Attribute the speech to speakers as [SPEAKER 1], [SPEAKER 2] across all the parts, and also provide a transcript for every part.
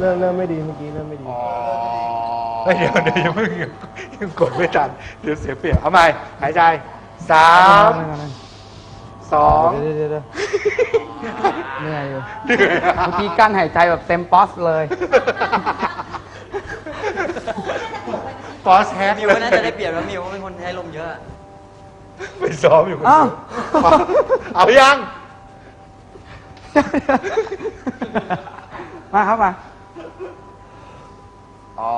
[SPEAKER 1] เริ่มเริ่มไม่ดีเมื่อกี้เริ่มไม่ดี
[SPEAKER 2] อ๋อเฮ้ยเดี๋ยวเดี๋ยวยังไม่ยังกดไม่ทันเดี๋ยวเสียเปรียบเอาใหม่หายใจสามสอง
[SPEAKER 1] เดี๋ยวเดี๋ยวเดี๋ยวเหนื่อยอยู่
[SPEAKER 2] เหนื่อยอะ
[SPEAKER 3] เมื่อกี้กั้นหายใจแบบเต็มป๊อสเลย
[SPEAKER 2] ฟอสแฮก
[SPEAKER 4] มิวก็น่าจะได้เปรียบแล้วมิวเขาเป็นคนใช้ลมเยอะ
[SPEAKER 2] ไปซ้อมอยู่คน
[SPEAKER 3] อ้า
[SPEAKER 2] เดียววเอายัง
[SPEAKER 3] มาครับมา
[SPEAKER 2] อ๋อ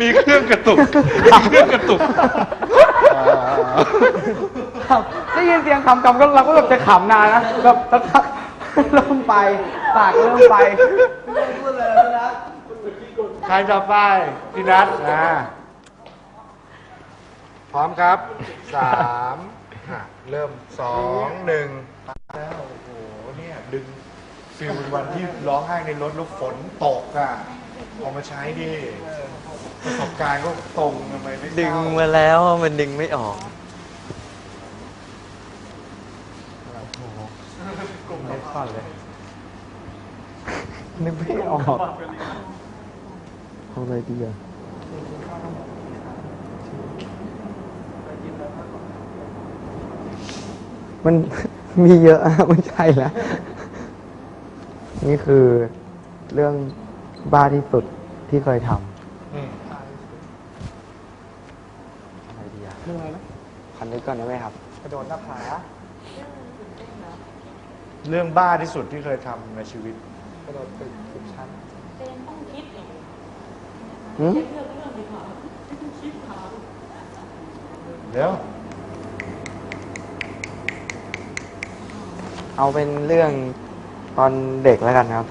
[SPEAKER 2] มีเครื่องกระตุกมีเครื่องกระตุก
[SPEAKER 3] ครับได้ยินเสียงคำคำก็เราก็แบบจะขำนานนะแบบสักพักเริ่มไป ปากเริ่มไป
[SPEAKER 2] ใครต่อไปพี่นัทอ่าพร้อมครับสามอะเริ่มสองหนึ่งแล้วโอ้โหเนี่ยดึงฟิลวันที่ร้องไห้ในรถแล้วฝนตกอะเอามาใช้ดิประสบการณ์ก็ตรงทำไมไม่เศร้
[SPEAKER 4] ดึงมาแล้วมันดึงไม่ออก
[SPEAKER 3] ไม่ค่อนเลย นึกไม่ออก
[SPEAKER 1] เอาอะไรดีอะ
[SPEAKER 3] มันมีเยอะอะไม่ใช่แล้ว นี่คือเรื่องบ้าที่สุดที่เคยท
[SPEAKER 2] อืมำ
[SPEAKER 3] อะไรดีอะเรื่องอะไรนะขอนึกก่อนได้ไหมครับ กระโดดหน้าผา
[SPEAKER 2] เรื่องบ้าที่สุดที่เคยทำในชีวิต
[SPEAKER 3] กระโดดตึกสิบชั้น
[SPEAKER 5] เป็นต้องคิดเอง
[SPEAKER 3] หืม
[SPEAKER 5] เลือกเรื่องดีกว่าไม่ต้องคิดหา
[SPEAKER 2] เดี๋ยว
[SPEAKER 3] เอาเป็นเรื่องตอนเด็กแล้วกันครับ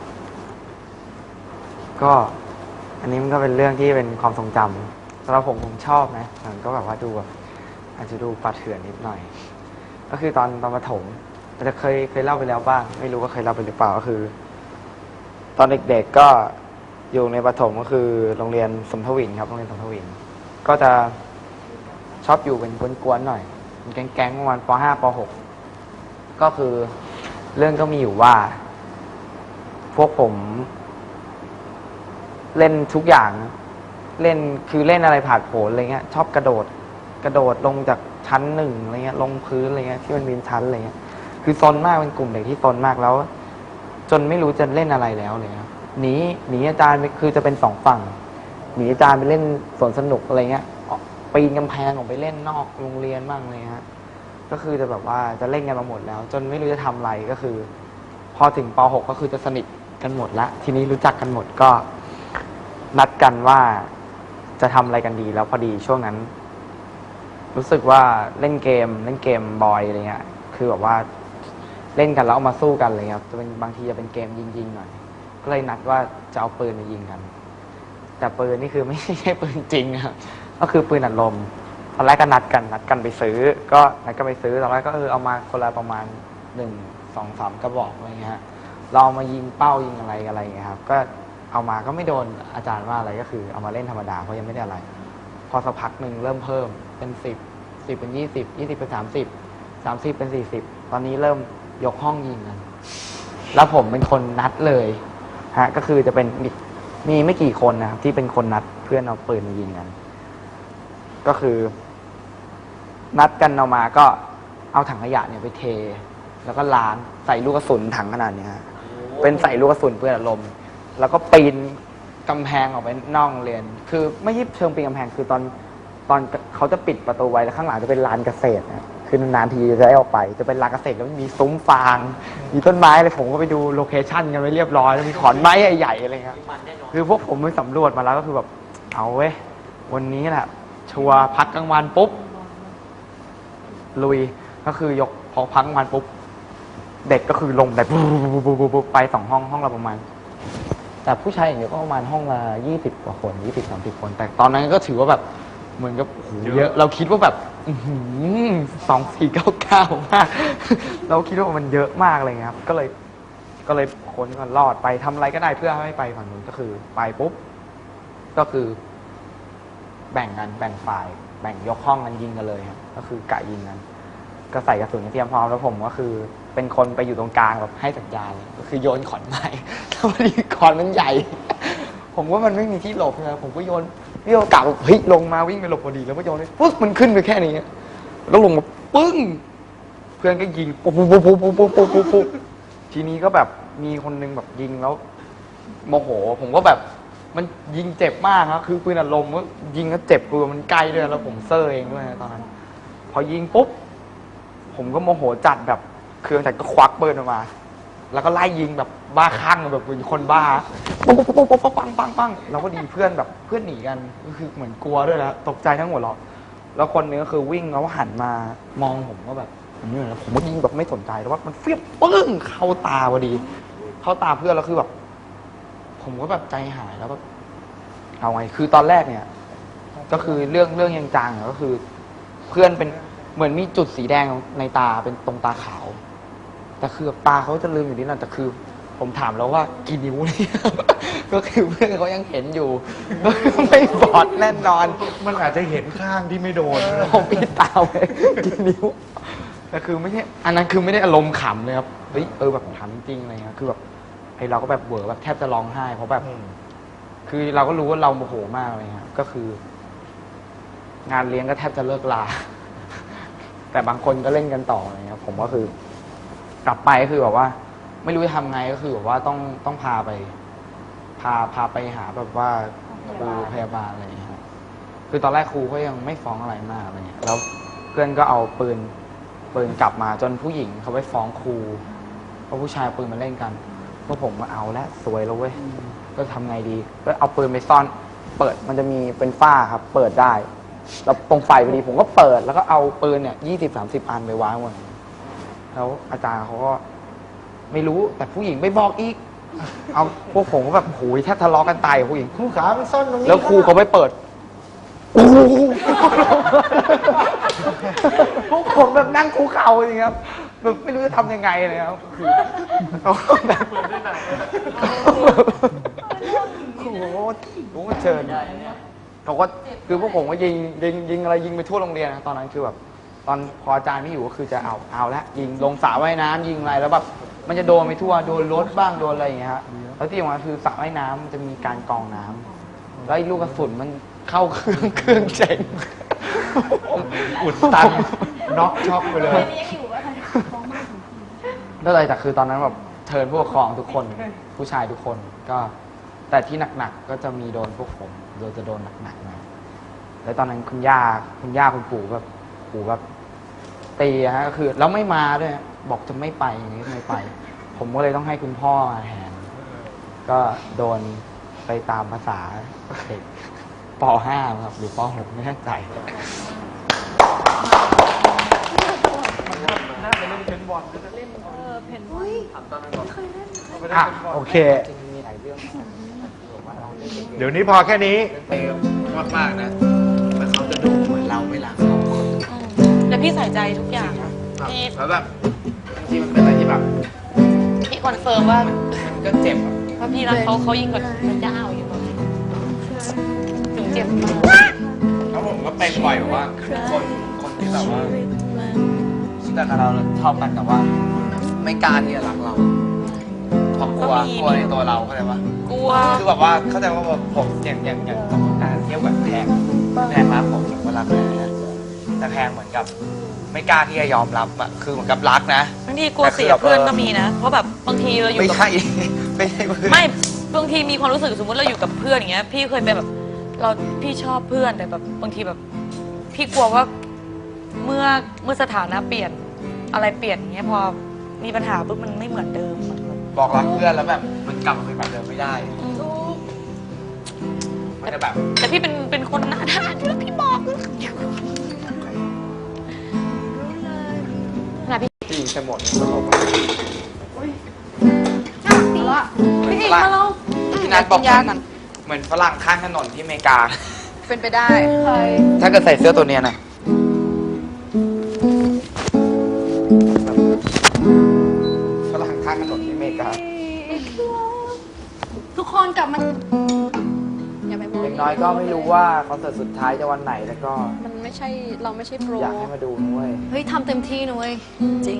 [SPEAKER 3] ก็อันนี้มันก็เป็นเรื่องที่เป็นความทรงจำสำหรับผมผมชอบนะมันก็แบบว่าดูแบบอาจจะดูปาเถื่อนนิดหน่อย ก็คือตอนตอนประถม อาจจะเคยเคยเล่าไปแล้วบ้าง ไม่รู้ว่าเคยเล่าไปหรือเปล่าก็คือ ตอนเด็กๆก็อยู่ในประถมก็คือโรงเรียนสมทวินครับโรงเรียนสมทวิน ก็จะชอบอยู่เป็นกวนๆหน่อยเป็นแก๊งๆประมาณป .5 ป .6 ก็คือเรื่องก็มีอยู่ว่า พวกผม เล่นทุกอย่าง เล่นคือเล่นอะไรผานโผนอะไรเงี้ย ชอบกระโดด กระโดดลงจากชั้นหนึ่งอะไรเงี้ย ลงพื้นอะไรเงี้ยที่มันมีชั้นอะไรเงี้ย คือซนมากเป็นกลุ่มเด็กที่ซนมากแล้ว จนไม่รู้จะเล่นอะไรแล้วเลยครับหนีหนีอาจารย์คือจะเป็นสองฝั่งหนีอาจารย์ไปเล่นสวนสนุกอะไรเงี้ยปีนกำแพงออกไปเล่นนอกโรงเรียนบ้างเลยฮะก็คือจะแบบว่าจะเล่นกันมาหมดแล้ว จนไม่รู้จะทำอะไรก็คือ พอถึงป .6 ก็คือจะสนิทกันหมดละทีนี้รู้จักกันหมดก็ นัดกันว่าจะทำอะไรกันดีแล้วพอดีช่วงนั้น รู้สึกว่าเล่นเกม เล่นเกมบอยอะไรเงี้ยคือแบบว่า เล่นกันแล้วเอามาสู้กันเลยครับจะเป็นบางทีจะเป็นเกมยิงๆหน่อย ก็เลยนัดว่าจะเอาปืนมายิงกัน แต่ปืนนี่คือไม่ใช่ปืนจริงครับ ก็คือปืนอัดลมตอนแรกก็นัดกันนัดกันไปซื้อ ก็นัดกันไปซื้อตอนแรกก็เออเอามาคนละประมาณหนึ่งสองสามกระบอกอะไรเงี้ยเราเอามายิงเป้ายิงอะไรอะไรเงี้ยครับ ก็เอามาก็ไม่โดนอาจารย์ว่าอะไรก็คือ เอามาเล่นธรรมดาเพราะยังไม่ได้อะไร พอสักพักหนึ่งเริ่มเพิ่มเป็นสิบสิบเป็นยี่สิบยี่สิบเป็นสามสิบสามสิบเป็นสี่สิบตอนนี้เริ่ม ยกห้องยิงกันแล้วผมเป็นคนนัดเลยฮะก็คือจะเป็นมีมีไม่กี่คนนะครับที่เป็นคนนัดเพื่อนเอาปืนมายิงกัน ก็คือ นัดกันเอามาก็เอาถังขยะเนี่ยไปเท แล้วก็ล้างใส่ลูกกระสุนถังขนาดเนี้ยฮะเป็นใส่ลูกกระสุนเพื่ออารมณ์แล้วก็ปีนกำแพงออกไปนอกโรงเรียน คือไม่ใช่เชิงปีนกำแพงคือตอนตอนเขาจะปิดประตูไว้แล้วข้างหลังจะเป็นลานเกษตรนะ คือนานๆทีจะได้ออกไป จะเป็นลานเกษตรแล้วมีซุ้มฟาง มีต้นไม้อะไรผมก็ไปดูโลเคชั่นกันไว้เรียบร้อยแล้วมีขอนไม้ใหญ่ๆอะไรเงี้ย
[SPEAKER 4] มันแน่นอน
[SPEAKER 3] คือพวกผมไปสำรวจมาแล้วก็คือแบบเอาเว้ยวันนี้แหละชัวร์พักกลางวันปุ๊บลุยก็คือยกพอพักกลางวันปุ๊บเด็กก็คือลงแบบปุ๊บปุ๊บปุ๊บปุ๊บปุ๊บไปสองห้องห้องละประมาณ แต่ผู้ชายอย่างเดียวก็ประมาณห้องละยี่สิบกว่าคนยี่สิบสามสิบคน แต่ตอนนั้นก็ถือว่าแบบเหมือนกับโอ้โหเยอะเราคิดว่าแบบ สองสี่เก้าเก้ามาก เราคิดว่ามันเยอะมากเลยครับ ก็เลยก็เลยคนกันรอดไปทำอะไรก็ได้เพื่อให้ไปฝั่งนู้นก็คือ ไปปุ๊บ ก็คือ แบ่งกันแบ่งฝ่าย แบ่งยกห้องกันยิงกันเลยครับก็คือกะยิงกันก็ใส่กระสุนเตรียมพร้อมแล้วผมก็คือ เป็นคนไปอยู่ตรงกลางแบบให้สัญญาณก็คือโยนขอนไม้แล้วพอดีขอนมันใหญ่ ผมว่ามันไม่มีที่หลบนะผมก็โยน พี่โอกาสแบเฮ้ยลงมาวิ่งไปหลบพอดีแล้วก็โยนไปปุ๊บมันขึ้นไปแค่นี้แล้วลงมาปึ้ง เพื่อนก็ยิงปุ๊บปุ๊บปุ๊บปุ๊บปุ๊บปุ๊บปุ๊บปุ๊บทีนี้ก็แบบมีคนนึงแบบยิงแล้วโมโห ผมก็แบบ มันยิงเจ็บมากครับคือปืนอัดลมก็ยิงก็เจ็บกลัวมันใกลด้วยแล้วผมเซอร์เองด้วยตอนนั้นพอยิงปุ๊บผมก็โมโหจัดแบบเครื่องจักรก็ควักปืนออกมา แล้วก็ไล่ยิงแบบบ้าคลั่งแบบเป็นคนบ้าปุ๊บปุ๊บปุ๊บปุ๊บปุ๊บปังปังปังเราก็ดีเพื่อนแบบเพื่อนหนีกันก็คือเหมือนกลัวด้วยแล้วตกใจทั้งหมดหรอกแล้วคนนึงก็คือวิ่งแล้วหันมามองผมก็แบบผมนี่แล้วผมก็ยิงแบบไม่สนใจแล้วว่ามันเฟี้ยงปึ้งเข้าตาพอดี เข้าตาเพื่อนแล้วคือแบบ ผมก็แบบใจหายแล้วแบบเอาไงคือตอนแรกเนี่ย ก็คือเรื่องเรื่องยังจังก็คือ เพื่อนเป็นเหมือนมีจุดสีแดงในตาเป็นตรงตาขาว แต่คือแบบตาเขาจะลืมอยู่นิดหน่อยแต่คือ ผมถามแล้วว่ากี่นิ้วเนี่ย ก็คือเพื่อนเขายังเห็นอยู่ไม่บอดแน่นอน
[SPEAKER 2] มันอาจจะเห็นข้างที่ไม่โดน
[SPEAKER 3] ผมปิดตาไว้กี่นิ้วแต่คือไม่ใช่อันนั้นคือไม่ได้อารมณ์ขำเลยครับเฮ้ยเออแบบขำจริงอะไรเงี้ยคือแบบไอเราก็แบบเวอร์แบบแทบจะร้องไห้เพราะแบบ คือเราก็รู้ว่าเราโมโหมากเลยครับก็คือ งานเลี้ยงก็แทบจะเลิกลา แต่บางคนก็เล่นกันต่ออะไรเงี้ยผมก็คือ กลับไปก็คือแบบว่า ไม่รู้จะทำไงก็คือแบบว่าต้องต้องพาไป พาพาไปหาแบบว่าครูพยาบาลอะไรอย่างเงี้ยครับคือตอนแรกครูก็ยังไม่ฟ้องอะไรมากอะไรเงี้ยแล้วเพื่อนก็เอาปืนปืนกลับมาจนผู้หญิงเขาไปฟ้องครูเพราะผู้ชายเอาปืนมาเล่นกันพวกผมมาเอาแล้วสวยแล้วเว้ยก็ทำไงดีก็เอาปืนไปซ่อน เปิดมันจะมีเป็นฝ้าครับ เปิดได้ แล้วตรงไฟพอดีผมก็เปิดแล้วก็เอาปืนเนี่ยยี่สิบสามสิบอันไปวางไว้ แล้วอาจารย์เขาก็ไม่รู้แต่ผู้หญิงไม่บอกอีก เอาพวกผมก็แบบโอ้ยแทบทะเลาะกันตายกับผู้หญิง
[SPEAKER 2] ครูขามันซ่อนตรงนี้
[SPEAKER 3] แล้วครูเขาไม่เปิดโอ้โหพวกผมแบบนั่งคูเข่าอย่างเงี้ยครับแบบไม่รู้จะทำยังไงเลยครับคือเขาแบบโอ้โหผมก็เชิญเขาก็คือพวกผมก็ยิงยิงยิงอะไรยิงไปทั่วโรงเรียนนะตอนนั้นคือแบบ ตอนพออาจารย์ไม่อยู่ก็คือจะเอาเอาละยิงลงสระว่ายน้ำยิงอะไรแล้วแบบมันจะโดนไปทั่วโดนรถบ้างโดนอะไรอย่างเงี้ยฮะแล้วที่สำคัญคือสระว่ายน้ำมันจะมีการกรองน้ำแล้วไอ้ลูกกระสุนมันเข้าเครื่องเครื่องเจ๋ง
[SPEAKER 2] อุดตันน็อกช็อกไปเลย
[SPEAKER 3] ก็เลยแต่คือตอนนั้นแบบเทิร์นผู้ปกครองทุกคนผู้ชายทุกคนก็ แต่ที่หนักๆก็จะมีโดนพวกผมโดนจะโดนหนักๆหน่อยแล้วตอนนั้นคุณย่าคุณย่าคุณปู่แบบปู่แบบ ตีอะฮะก็คือแล้วไม่มาด้วยบอกจะไม่ไปอย่างนี้ไม่ไป ผมก็เลยต้องให้คุณพ่อมาแทนก็โดนไปตามภาษาเด็กป .5 ครับหรือป .6 ไม่แน่ใจ
[SPEAKER 2] อะโอเค
[SPEAKER 3] จริงๆมีหลายเรื่องมากที่ผมว่าเราได้เด็ก
[SPEAKER 2] เดี๋ยวนี้พอแค่นี้
[SPEAKER 3] เปมากมากๆนะแล้วเขาจะดูเหมือนเราเวลาเขา
[SPEAKER 5] แต่ พี่ใส่ใจทุกอย่างพี่
[SPEAKER 3] แล้วแบบจริงๆมันเป็นอะไรที่แบบ
[SPEAKER 5] พี่คอนเฟิร์มว่า
[SPEAKER 3] มันก็เจ็บอะ
[SPEAKER 5] ว่าพี่รักเขาเขายิ่งกว่าพระเจ้าอยู่ตอนนี้ถึงเจ็บมาก
[SPEAKER 3] แล้วผมก็เป็นบ่อยแบบว่าคนคนที่แบบว่าแต่กับเราชอบกันแต่ว่า ไม่กล้าที่จะรักเราเพราะกลัวกลัวในตัวเราเข้าใจปะ
[SPEAKER 5] กลัว
[SPEAKER 3] คือแบบว่าเข้าใจว่าแบบผมอย่างอย่างอย่างสมมติการเที่ยวแบบแพงแพงรักผมผมก็รักเลยนะ แต่แพงเหมือนกับ ไม่กล้าที่จะยอมรับอะคือเหมือนกับรักนะ
[SPEAKER 5] บางทีกลัวเสียเพื่อนก็มีนะ เพราะแบบบางทีเราอยู่
[SPEAKER 3] ไม่
[SPEAKER 5] กับ
[SPEAKER 3] ใช่ ไม่ใช่เพื่อน
[SPEAKER 5] ไม่บางทีมีความรู้สึกสมมติเราอยู่กับเพื่อนอย่างเงี้ยพี่เคยเป็นแบบ เราพี่ชอบเพื่อนแต่แบบบางทีแบบ พี่กลัวว่าเมื่อเมื่อสถานะเปลี่ยนอะไรเปลี่ยนอย่างเงี้ยพอมีปัญหาปุ๊บมันไม่เหมือนเดิมมันแบบ
[SPEAKER 3] บอกรักเพื่อนแล้วแบบมันกลับมาเป็นแบบเดิมไม่ได้มันจะแบบ
[SPEAKER 5] แต่พี่เป็นเป็นคนหน้าด้านแล้วพี่บอก ช่หม
[SPEAKER 3] ดนี่ครับผมละ
[SPEAKER 5] พี่เอกมาลอง
[SPEAKER 3] พี่นัทบอกมันเหมือนฝรั่งข้างถนนที่เมกา
[SPEAKER 6] เป็นไปได้เคย
[SPEAKER 3] ถ้าเกิดใส่เสื้อตัวเนี้ยนะฝรั่งข้างถนนที่เมกา
[SPEAKER 6] ทุกคนกลับมา อย่าไปมอง
[SPEAKER 3] อย่างน้อยก็ไม่รู้ว่าคอนเสิร์ตสุดท้ายจะวันไหนแล้วก็
[SPEAKER 6] มันไม่ใช่เราไม่ใช่โปร
[SPEAKER 3] อยากให้มาดูด้วย
[SPEAKER 6] เฮ้ยทำเต็มที่นะเว้ย
[SPEAKER 7] จริง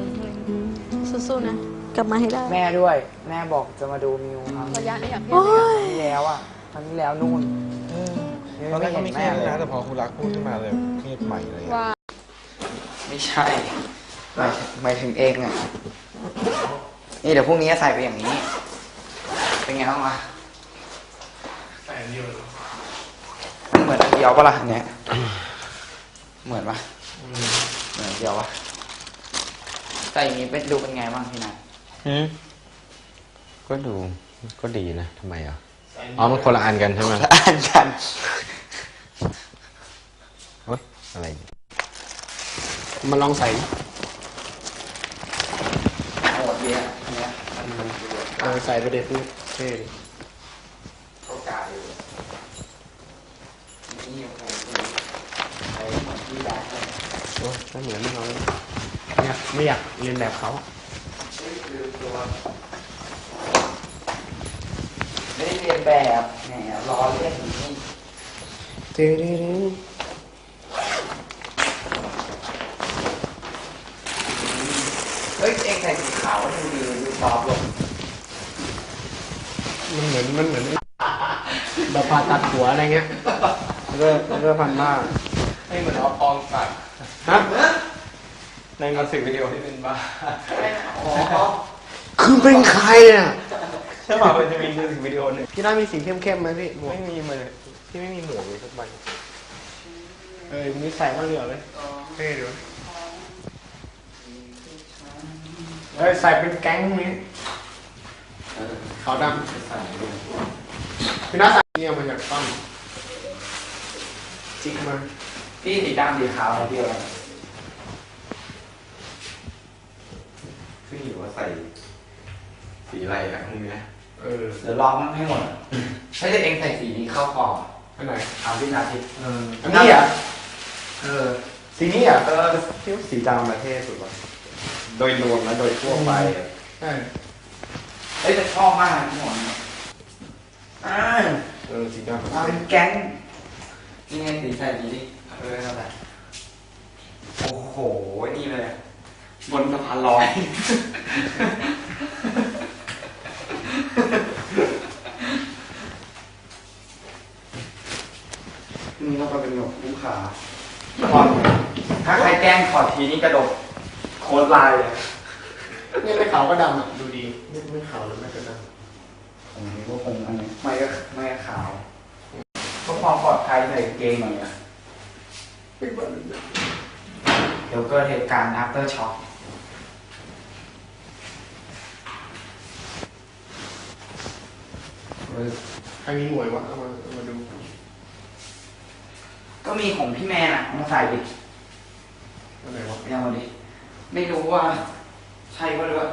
[SPEAKER 6] สู้ๆนะ กลับมาให้ได้
[SPEAKER 3] แม่ด้วย แม่บอกจะมาดูมิวครั้ง
[SPEAKER 6] ระยะนี้อยากเห็น
[SPEAKER 3] ครั้งที่แล้วอะครั้งที่แล้วนู่น
[SPEAKER 8] ตอนแรกก็ไม่
[SPEAKER 3] แม่
[SPEAKER 8] แค่
[SPEAKER 3] เลย
[SPEAKER 8] นะแต่พอคุณรักพูดขึ้นมาเลยเครียดใหม่เลยอะ
[SPEAKER 6] ว่า
[SPEAKER 3] ไม่ใช่หมายหมายถึงเองอะ นี่เดี๋ยวพรุ่งนี้จะใส่ไปอย่างนี้ เป็นไงบ้างวะใส่อันเดียวเหมือนอัน เดียวปะล่ะเนี่ย เหมือนปะเหมือนอันเดียวปะใส่อย่างนี้เป็นดูเป็นไงบ้างพี่นัท
[SPEAKER 9] อืมก็ดูก็ดีนะทำไมอะอ๋อมันคนละอันกันใช่ไหม
[SPEAKER 3] อ่านกัน
[SPEAKER 9] เฮ้ยอะไรเนี่ย
[SPEAKER 2] มาลองใส่
[SPEAKER 3] โหดดีอะอันเนี้ย
[SPEAKER 2] เออใส่ไปเด็ดนี่เท่ดิ
[SPEAKER 3] โอกาสอยู่นี่โอ้โหไอ้เหมือนที่แบกเลย
[SPEAKER 2] โอ้ยเหมือนไม่เอาเลยเนี่ยไม่อยากเรียนแบบเขา
[SPEAKER 3] ไม่ได้เรียนแบบแหมล้อเล่นอย่างนี้
[SPEAKER 2] เท่ดิดิ
[SPEAKER 3] เฮ้ยเองใส่สีขาวดูดีดูซอฟลง
[SPEAKER 2] มันเหมือนมันเหมือนแบบผ่าตัดหัวอะไรเงี้ยเริ่มเริ่มพันมาก
[SPEAKER 9] ให้เหมือนเอาปองสัตว์
[SPEAKER 2] ฮะ
[SPEAKER 9] ในมิวสิกวิดีโอที่เป็นบ้า
[SPEAKER 3] อ๋อ
[SPEAKER 2] คือเป็นใครอะ
[SPEAKER 9] ใช่ป่ะมันจะมีมิวสิกวิดีโอหนึ่ง
[SPEAKER 2] พี่น่ามีสีเข้มๆไหมพี่หมวก
[SPEAKER 9] ไม่มีเลยที่ไม่มีหมวกเลยสักใบ
[SPEAKER 2] เออมีใส่มาเหลือเลยเท่ดีวะเอ้ยใส่เป็นแก๊งนี้ขาวดำพี่น่าใส่เนี่ยมาจากต้นจิกมา
[SPEAKER 3] พี่สีดำสีขาวอะไรพี่อะไร
[SPEAKER 9] ขึ้นอยู่ว่าใส่ สีอะไรอะพวกนี้นะ
[SPEAKER 2] เออ
[SPEAKER 3] เดี๋ยวลองมันให้หมดถ้าจะเองใส่สีนี้เข้าคอ
[SPEAKER 2] อันไหน
[SPEAKER 3] เอาพี่นาทิตย์
[SPEAKER 2] เอออันนี้อะ
[SPEAKER 3] เออ
[SPEAKER 2] สีนี้อะ
[SPEAKER 3] เออ
[SPEAKER 9] คิดว่าสีดำมาเท่สุดว่ะโดยรวมนะโดยทั่วไปอะ
[SPEAKER 2] ใช่
[SPEAKER 3] เฮ้ยแต่ชอบมากทั้งหมดเนี่ยอ่า
[SPEAKER 2] เออสีดำ
[SPEAKER 3] มาเป็นแก๊งนี่ไงสีใส่ดีดิ เออนั่นแหละโอ้โห นี่เลยอะบนสะพานลอย นี่เราก็เป็นหนกคู่ขาถอดถ้าใครแกล้งถอดทีนี่กระโดดโค้ดลายเลย
[SPEAKER 2] นี่ไม่ขาวก็ดำอะดูดีไม่ไม่ขาวหรือไม่ก็ด
[SPEAKER 3] ผมคิดว่าคงอันนี้ไม่ก็ไม่ก็ขาวเพื่อความปลอดภัยใส่กางเกงหน่อยอะ เดี๋ยวเกิดเหตุการณ์ after shock ำ
[SPEAKER 2] เออใครมีหมวยวะเอามาเอามาดู
[SPEAKER 3] ก็มีของพี่แมนอะเอามาใส่ดิ
[SPEAKER 2] อันไหนวะ
[SPEAKER 3] เอามาดิ ไม่รู้ว่า ใช่ก็หรือว่า